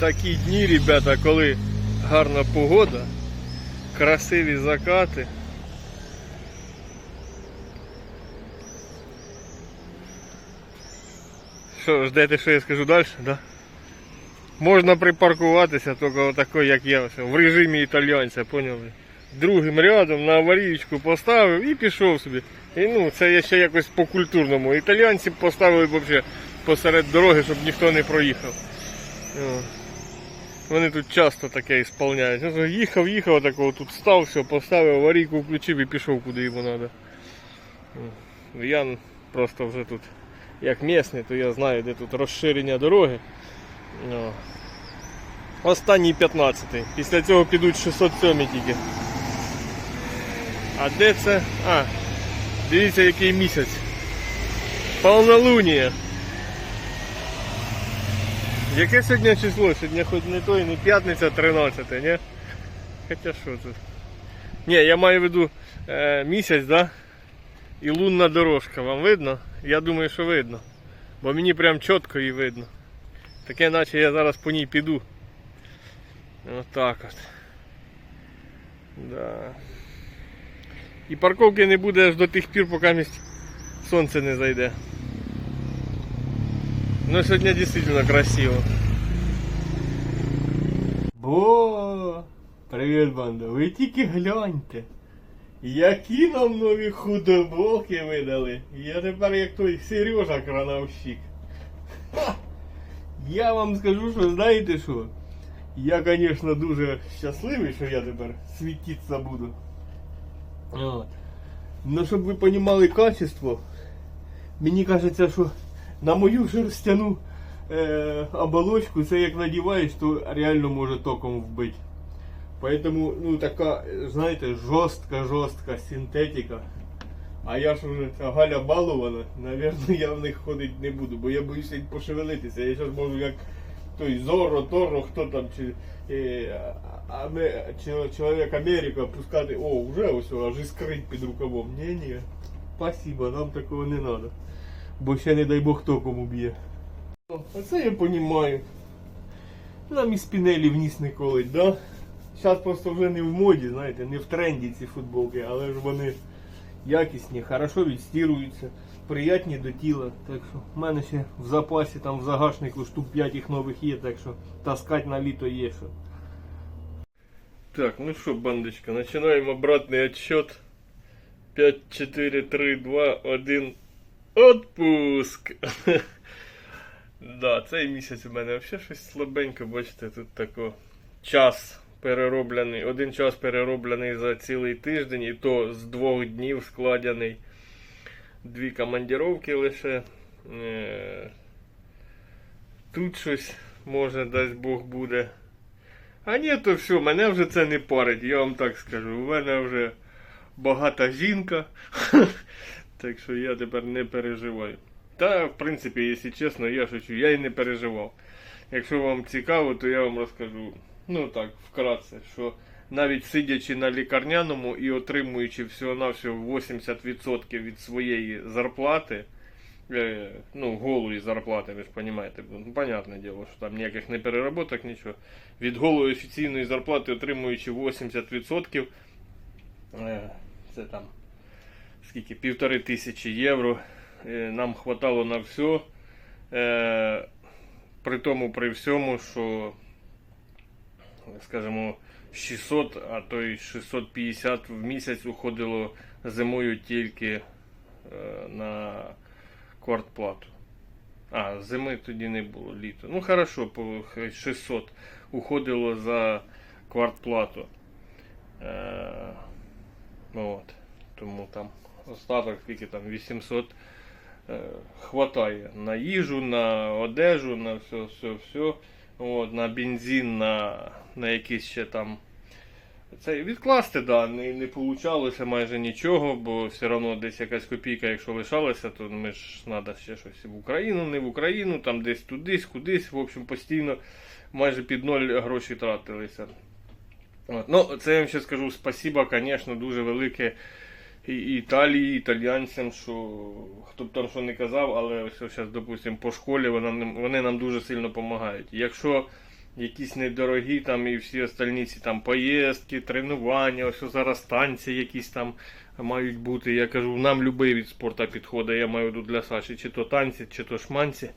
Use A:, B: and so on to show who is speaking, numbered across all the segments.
A: такі дні, ребята, коли гарна погода, красиві закати. Що, ждете, що я скажу далі, да? Можна припаркуватися, тільки отако, як я, в режимі італійця, поняли? Другим рядом на аварійку поставив і пішов собі. І ну, це я ще якось по-культурному. Італійці поставили взагалі посеред дороги, щоб ніхто не проїхав. Вони тут часто таке ісполняють. Ну, Їхав, їхав, такого тут став, все, поставив, аварійку включив і пішов куди йому треба. Я просто вже тут як місний, то я знаю, де тут розширення дороги. О. Останній 15-й. Після цього підуть 607 тільки. А де це? А, дивіться який місяць. Полнолуние. Яке сьогодні число? Сьогодні хоч не той, не п'ятниця 13, ні? Хоча що тут? Ні, я маю в виду е, місяць, да? І лунна дорожка. Вам видно? Я думаю, що видно. Бо мені прям чітко її видно. Таке наче я зараз по ній піду. Отак от. Да. І парковки не буде аж до тих пір, поки сонце не зайде. Ну сьогодні дійсно красиво. Бо, привіт, банда. Ви тільки гляньте. Які нам нові худобоки видали. Я тепер як той Сережа крановщик. Я вам скажу, що знаєте що? Я, звісно, дуже щасливий, що я тепер світитися буду. От. Ну, щоб ви розуміли качество, мені кажеться, що на мою шерстяну е, оболочку це як надіваєш, то реально може током вбити. Поэтому, ну така, знаєте, жорстка, жорстка синтетика. А я ж уже ця Галя балована, навірно, я в них ходити не буду, бо я боюся пошевелитися. Я зараз можу як той Зорро, Торро, хто там, чи, е, Аме- чоловік Америка пускати, о, вже ось аж іскрить під рукавом. Ні-ні, спасибо, нам такого не треба. Бо ще не дай Бог током уб'є. О, А це я розумію. Нам і спінелі вниз не колить, да? Зараз просто вже не в моді, знаєте, не в тренді ці футболки, але ж вони якісні, хорошо відстіруються, приятні до тіла. Так що в мене ще в запасі там в загашнику штук 5 їх нових є, так що таскать на літо є що. Так, ну що, бандочка, починаємо обратний отсчет. 5, 4, 3, 2, 1. Отпуск! да, цей місяць у мене взагалі щось слабенько, бачите, тут тако час перероблений, один час перероблений за цілий тиждень, і то з двох днів складений дві командіровки лише. Е, Тут щось може, дасть Бог буде. А ні, то все, мене вже це не парить, я вам так скажу. У мене вже багата жінка. так що я тепер не переживаю. Та, в принципі, якщо чесно, я шучу, я і не переживав. Якщо вам цікаво, то я вам розкажу. Ну так, вкратце, що навіть сидячи на лікарняному і отримуючи всього-навсього 80% від своєї зарплати, е, ну, голої зарплати, ви ж розумієте, ну, понятне діло, що там ніяких не переработок, нічого. Від голої офіційної зарплати отримуючи 80%, е, це там скільки, півтори тисячі євро, е, нам хватало на все. При тому, при всьому, що скажімо, 600, а то й 650 в місяць уходило зимою тільки е, на квартплату. А, зими тоді не було літо. Ну хорошо, по 600 уходило за квартплату. Е, ну от. Тому там остаток скільки там 800 е, хватає на їжу, на одежу, на все, все, все. От, на бензин, на, на якісь ще там. Це відкласти, да, не, не получалося майже нічого, бо все одно десь якась копійка, якщо лишалася, то ми ж треба ще щось в Україну, не в Україну, там десь тудись, кудись. В общем, постійно майже під ноль гроші тратилися. От. Ну, це я вам ще скажу спасіба, звісно, дуже велике і Італії, італійцям, що хто б там що не казав, але ось зараз, допустимо, по школі вони, вони нам дуже сильно допомагають. Якщо якісь недорогі там і всі остальні ці там поїздки, тренування, що зараз танці якісь там мають бути. Я кажу, нам будь-який від спорту підходить, я маю тут для Саші, чи то танці, чи то шманці.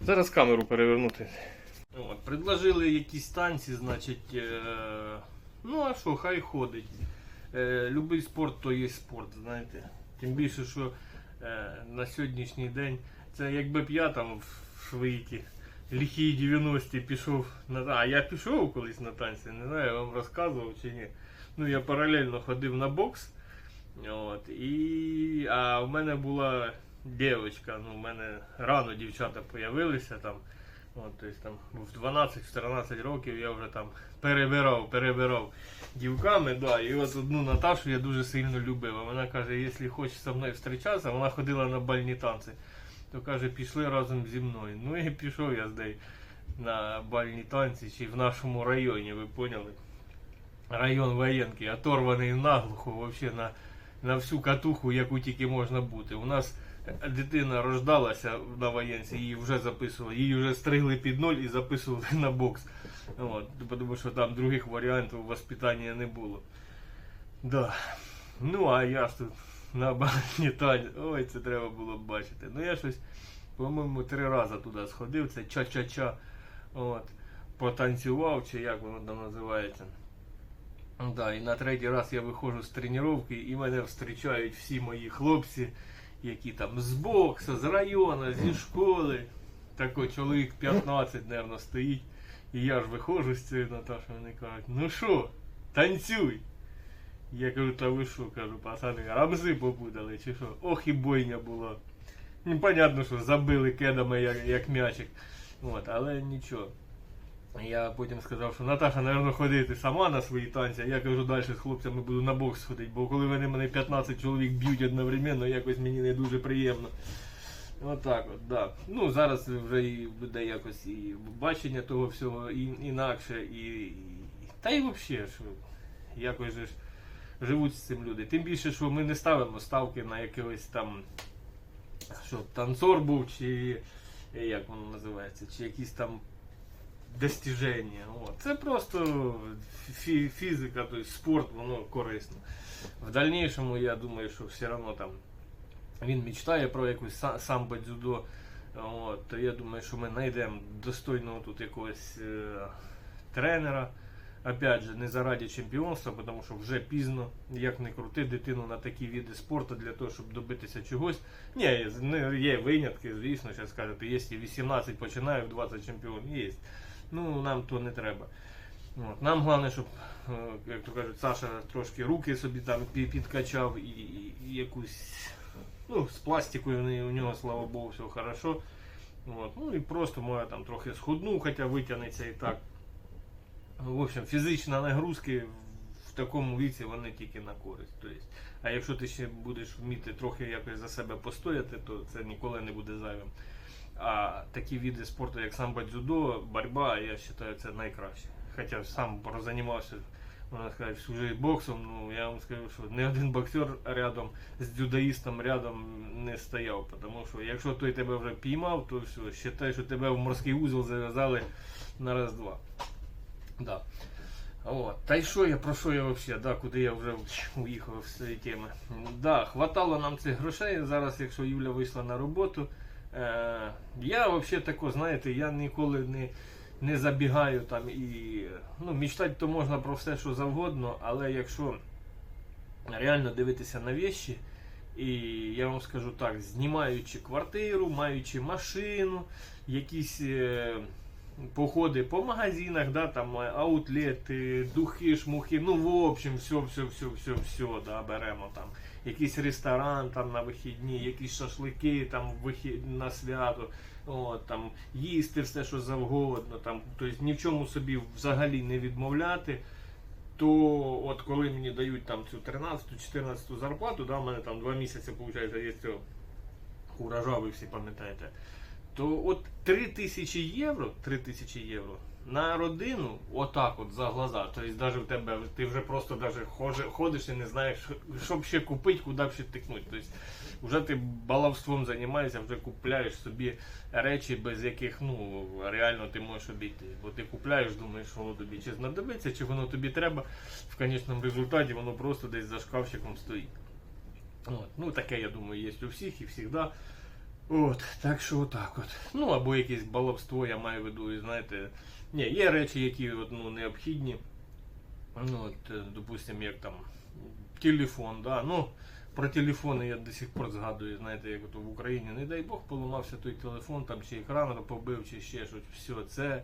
A: Зараз камеру перевернути. От, предложили якісь танці, значить, е, ну а що, хай ходить. Е, любий спорт то є спорт, знаєте. Тим більше, що е, на сьогоднішній день це якби б я там в швейкі ліхі 90-ті пішов на а я пішов колись на танці, не знаю, я вам розказував чи ні. Ну я паралельно ходив на бокс. От, і, а в мене була дівчинка, ну в мене рано дівчата появилися там. От, тобто, там в 12-14 років я вже там перебирав, перебирав дівками, да, і от одну Наташу я дуже сильно любив. А Вона каже, якщо хочеш зі мною зустрічатися, вона ходила на бальні танці, то каже, пішли разом зі мною. Ну і пішов я з на бальні танці, чи в нашому районі, ви поняли? Район воєнки, оторваний наглухо, вообще на, на всю катуху, яку тільки можна бути. У нас дитина рождалася на воєнці, її вже записували, її вже стригли під ноль і записували на бокс. От, тому що там других варіантів воспитання не було. Да. Ну, а я ж тут на бані танці. Ой, це треба було б бачити. Ну я щось, по-моєму, три рази туди сходив, це ча-ча-ча. От, потанцював, чи як воно там називається. Да, і на третій раз я виходжу з тренування і мене зустрічають всі мої хлопці, які там з бокса, з району, зі школи. Такий чоловік 15, мабуть, стоїть. І я ж виходжу з цією Наташою, вони кажуть, ну що, танцюй. Я кажу, та ви що, кажу, пацани, рамзи попутали, чи що? Ох і бойня була. Ну, понятно, що забили кедами як, як м'ячик. От, але нічого. Я потім сказав, що Наташа, напевно, ходити сама на свої танці, а я кажу, далі з хлопцями буду на бокс ходити, бо коли вони мене 15 чоловік б'ють одновременно, якось мені не дуже приємно. Отак от, да. Ну, зараз вже і буде якось і бачення того всього і, інакше, і, і. Та й взагалі, що якось же ж живуть з цим люди. Тим більше, що ми не ставимо ставки на якогось там, що танцор був, чи як воно називається, чи якісь там достіження. Це просто фі- фізика, тобто спорт, воно корисно. В дальнейшому я думаю, що все одно там він мечтає про якусь са- самбо дзюдо. От, я думаю, що ми знайдемо достойного тут якогось е, тренера. Опять же, не заради чемпіонства, тому що вже пізно, як не крути дитину на такі види спорту для того, щоб добитися чогось. Ні, є винятки, звісно, зараз скажете, є 18 починаю, 20 чемпіон, є. Ну, нам то не треба. От. Нам головне, щоб, е, як то кажуть, Саша трошки руки собі там підкачав і, і, якусь. Ну, з пластикою у нього, слава Богу, все хорошо. От. Ну і просто може там трохи схудну, хоча витягнеться і так. В общем, фізичні нагрузки в такому віці вони тільки на користь. Тобто, а якщо ти ще будеш вміти трохи якось за себе постояти, то це ніколи не буде зайвим. А такі види спорту, як самбо дзюдо, боротьба, я вважаю, це найкраще. Хоча сам прозанімався, можна сказати, всю боксом, ну я вам скажу, що ні один боксер рядом з дзюдоїстом рядом не стояв. Тому що якщо той тебе вже піймав, то все, вважай, що тебе в морський узел зав'язали на раз-два. Да. От. Та й що я, про що я взагалі, да, куди я вже уїхав з цієї теми. Да, хватало нам цих грошей. Зараз, якщо Юля вийшла на роботу, е, я взагалі тако, знаєте, я ніколи не, не забігаю там і. Ну, мечтати то можна про все, що завгодно, але якщо реально дивитися на вещі, і я вам скажу так, знімаючи квартиру, маючи машину, якісь. Е, походи по магазинах, да, там е, аутлети, духи, шмухи, ну в общем, все, все, все, все, все, да, беремо там. Якийсь ресторан там на вихідні, якісь шашлики там вихід... на свято, от, там, їсти все, що завгодно, там, тобто ні в чому собі взагалі не відмовляти. То от коли мені дають там цю 13-14 зарплату, да, в мене там 2 місяці, виходить, є цього куража, ви всі пам'ятаєте то от 3 тисячі євро, 3 тисячі євро на родину, отак от за глаза. Тобто навіть в тебе ти вже просто даже ходиш і не знаєш, що б ще купити, куди б ще тикнути. Тобто вже ти баловством займаєшся, вже купляєш собі речі, без яких ну реально ти можеш обійти. Бо ти купляєш, думаєш, що воно тобі чи знадобиться, чи воно тобі треба. В конечному результаті воно просто десь за шкафчиком стоїть. От. Ну таке, я думаю, є у всіх і завжди. От, так що отак от. Ну, або якесь баловство, я маю в виду, знаєте. Ні, є речі, які от, ну, необхідні. Ну, от, е, допустим, як там телефон, да. Ну, про телефони я до сих пор згадую, знаєте, як от в Україні, не дай Бог, поламався той телефон, там чи екран побив, чи ще щось. Все, це.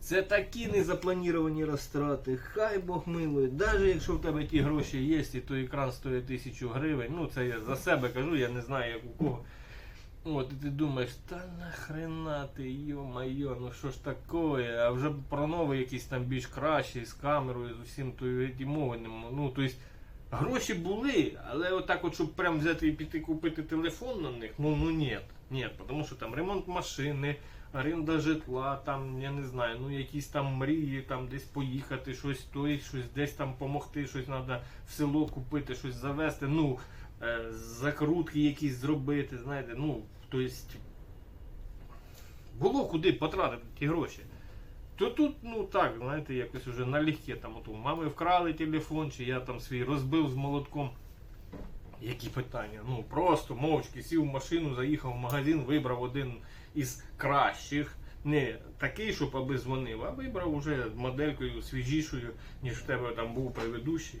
A: Це такі незаплановані розтрати, хай Бог милує. Навіть якщо в тебе ті гроші є, і той екран стоїть тисячу гривень, ну це я за себе кажу, я не знаю як у кого. От, і ти думаєш, та нахрена ти, йо-майо, ну що ж такое, а вже про новий якийсь там більш кращий, з камерою, з усім, то й мови не мо- Ну, тобто, гроші були, але отак от, щоб прям взяти і піти купити телефон на них, ну, ну ні, ні, тому що там ремонт машини, оренда житла, там, я не знаю, ну якісь там мрії, там десь поїхати, щось той, щось десь там помогти, щось треба в село купити, щось завести, ну, е, закрутки якісь зробити, знаєте, ну, тобто, було куди потратити ті гроші. То тут, ну так, знаєте, якось вже налегке там от у мами вкрали телефон, чи я там свій розбив з молотком. Які питання? Ну просто мовчки сів в машину, заїхав в магазин, вибрав один із кращих. Не такий, щоб аби дзвонив, а вибрав уже моделькою свіжішою, ніж в тебе там був предыдущий.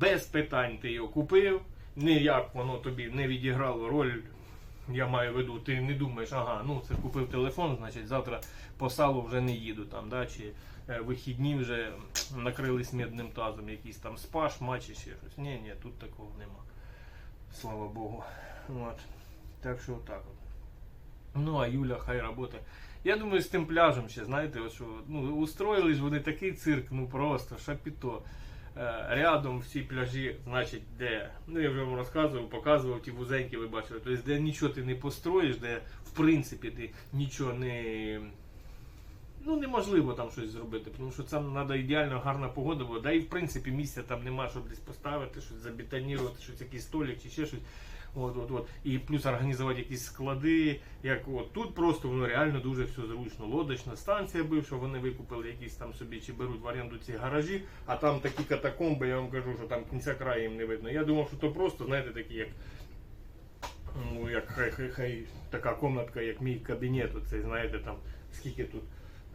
A: Без питань ти його купив. Ніяк воно тобі не відіграло роль. Я маю в виду, ти не думаєш, ага, ну це купив телефон, значить завтра по салу вже не їду там, да, чи е, вихідні вже накрились медним тазом, якийсь там спаш, матч і ще щось. Ні, ні, тут такого нема. Слава Богу. От. Так що отак от. Ну, а Юля хай робота. Я думаю, з тим пляжем ще, знаєте, от що, ну, устроїли ж вони такий цирк, ну просто шапіто. Е, Рядом всі пляжі, значить, де, ну я вже вам розказував, показував ті вузенькі, ви бачили, тобто де нічого ти не построїш, де в принципі ти нічого не. Ну, неможливо там щось зробити, тому що це треба ідеально гарна погода, бо да і в принципі місця там нема, щоб десь поставити, щось забетонувати, щось якийсь столик чи ще щось. От, от, от. І плюс організувати якісь склади. Як от тут просто воно реально дуже все зручно. Лодочна станція бивша, вони викупили якісь там собі чи беруть в оренду ці гаражі, а там такі катакомби, я вам кажу, що там кінця краю їм не видно. Я думав, що то просто, знаєте, такі як. Ну, як хай, хай, хай така комнатка, як мій кабінет, оцей, знаєте, там скільки тут.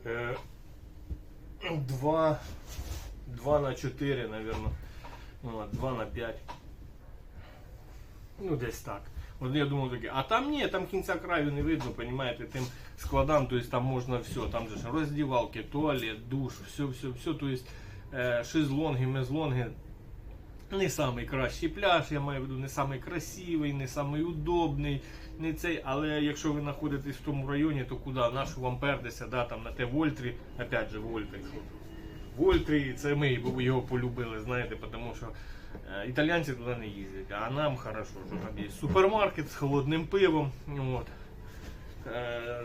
A: Е, два, два на 4, наверное. Ну, 2 на 5. Ну, десь так. От я думав таке. А там ні, там кінця краю не видно, понімаєте, тим складам, то есть там можна все, там же ж роздівалки, туалет, душ, все, все, все, то есть е, шезлонги, мезлонги. Не самий кращий пляж, я маю в виду, не самий красивий, не самий не цей. Але якщо ви знаходитесь в тому районі, то куди? Нашу вам пердеся, да, там на те Вольтрі, опять же Вольтрі. Вольтрі, це ми його полюбили, знаєте, тому що е, італійці туди не їздять, а нам хорошо, що там є супермаркет з холодним пивом. От. Е,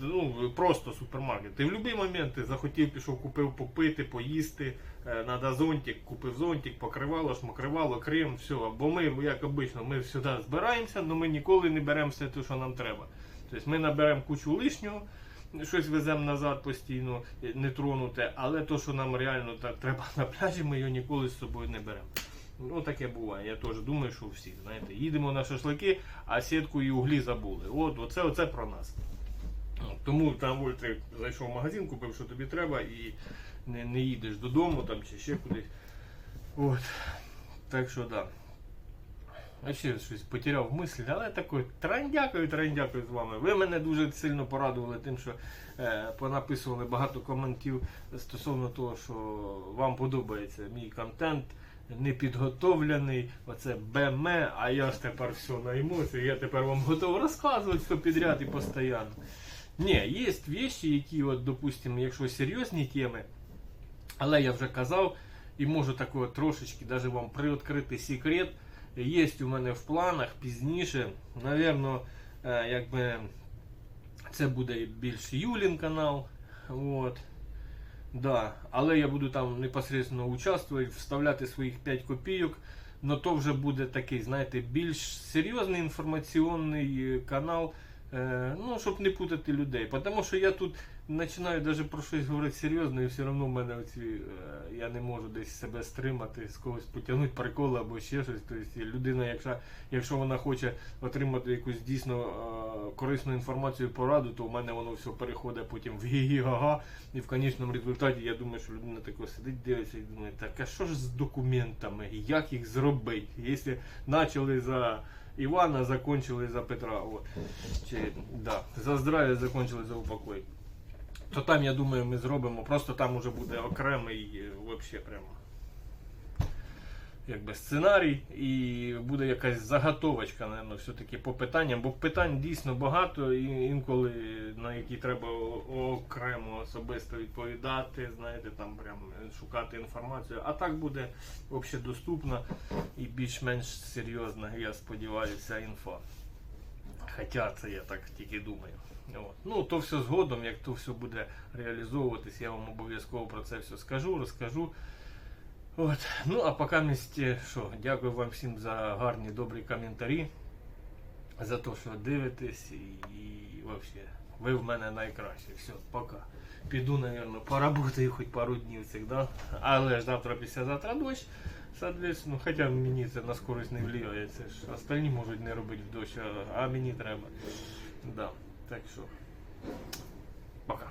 A: ну, просто супермаркет. Ти в будь-який момент ти захотів, пішов, купив попити, поїсти. Е, Надо зонтик, купив зонтик, покривало, шмокривало, крем, все. Бо ми, як обично, ми сюди збираємося, але ми ніколи не беремо все те, що нам треба. Тобто ми наберемо кучу лишнього, щось веземо назад постійно, е, не тронуте, але то, що нам реально так треба на пляжі, ми його ніколи з собою не беремо. Ну, таке буває. Я теж думаю, що у всіх, знаєте, їдемо на шашлики, а сітку і углі забули. От, оце, оце про нас. Тому там Вольтри зайшов в магазин, купив, що тобі треба, і не, не їдеш додому там чи ще кудись. От. Так що да. А ще щось потеряв мислі, але такий трандякою, трандякою з вами. Ви мене дуже сильно порадували тим, що е, понаписували багато коментів стосовно того, що вам подобається мій контент. Непідготовлений, оце БМ, а я ж тепер все на емоції, я тепер вам готовий розказувати все підряд і постійно. Ні, є вещі, які, от, допустимо, якщо серйозні теми, але я вже казав і можу такого трошечки даже вам приоткрити секрет. Є у мене в планах пізніше. Навірно, е, якби це буде більш Юлін канал. От. Да. Але я буду там непосередньо участвувати, вставляти своїх 5 копійок. Но то вже буде такий, знаєте, більш серйозний інформаційний канал. Е, ну, щоб не путати людей. Тому що я тут починаю навіть про щось говорити серйозно, і все одно в мене оці, е, я не можу десь себе стримати, з когось потягнути приколи або ще щось. Тобто людина, якщо, якщо вона хоче отримати якусь дійсно е, корисну інформацію пораду, то в мене воно все переходить потім в гі-гі-га-га. І в конечному результаті я думаю, що людина тако сидить, дивиться і думає, так а що ж з документами? Як їх зробити? Якщо почали за Івана, закончили за Петра. От. Чи, да, за здрав'я закончили за упокой. То там, я думаю, ми зробимо. Просто там уже буде окремий е, вообще прямо якби сценарій і буде якась заготовочка, напевно, все-таки по питанням, бо питань дійсно багато, і інколи на які треба окремо особисто відповідати, знаєте, там прям шукати інформацію. А так буде общедоступна і більш-менш серйозна, я сподіваюся, інфа. Хоча це я так тільки думаю. От. Ну, то все згодом, як то все буде реалізовуватись, я вам обов'язково про це все скажу, розкажу. От. Ну, а поки місті, що, дякую вам всім за гарні добрі коментарі, за те, що дивитесь, і, і взагалі, ви в мене найкращі. Все, пока. Піду, мабуть, поработаю хоч пару днів цих, да? Але ж завтра, післязавтра дощ. Соответственно, хоча мені це на скорость не впливає, це ж остальні можуть не робити в дощ, а мені треба. Да. Так що, пока.